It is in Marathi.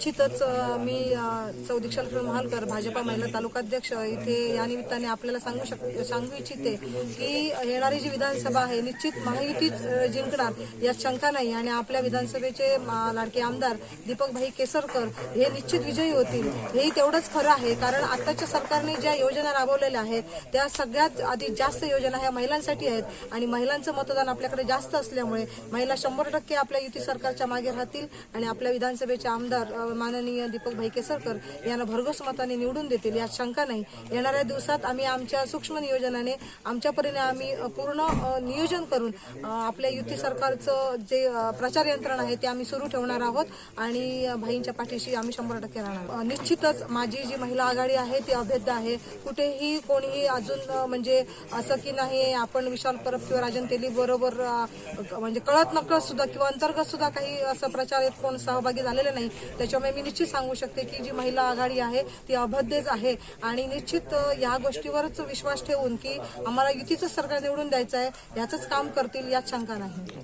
निश्चितच मी अ, महालकर भाजपा महिला तालुकाध्यक्ष इथे या निमित्ताने आपल्याला सांगू शक सांगू इच्छिते की येणारी जी विधानसभा आहे निश्चित महायुतीच जिंकणार यात शंका नाही. आणि आपल्या विधानसभेचे लाडके आमदार दीपकभाई केसरकर हे निश्चित विजयी होतील. हेही तेवढंच खरं आहे. कारण आताच्या सरकारने ज्या योजना राबवलेल्या आहेत त्या सगळ्यात आधी जास्त योजना ह्या महिलांसाठी आहेत. आणि महिलांचं मतदान आपल्याकडे जास्त असल्यामुळे महिला शंभर टक्के आपल्या युती सरकारच्या मागे राहतील. आणि आपल्या विधानसभेचे आमदार माननीय दीपक भाई केसरकर यांना भरघोस मताने निवडून देतील यात शंका नाही. येणाऱ्या दिवसात आम्ही आमच्या सूक्ष्म नियोजनाने आमच्या परीने आम्ही पूर्ण नियोजन करून आपल्या युती सरकारचं जे प्रचार यंत्रणा आहे ते आम्ही सुरू ठेवणार आहोत आणि भाईंच्या पाठीशी आम्ही शंभर टक्के राहणार निश्चितच माझी जी महिला आघाडी आहे ती अभेद्य आहे. कुठेही कोणीही अजून म्हणजे असं की नाही आपण विशाल परब किंवा राजन तेली बरोबर म्हणजे कळत नकळत सुद्धा किंवा अंतर्गत सुद्धा काही असं प्रचारात कोण सहभागी झालेले नाही त्याच्या त्यामुळे मी निश्चित सांगू शकते की जी महिला आघाडी आहे ती अभद्यच आहे. आणि निश्चित या गोष्टीवरच विश्वास ठेवून की आम्हाला युतीचं सरकार निवडून द्यायचं आहे याचंच काम करतील यात शंका नाही.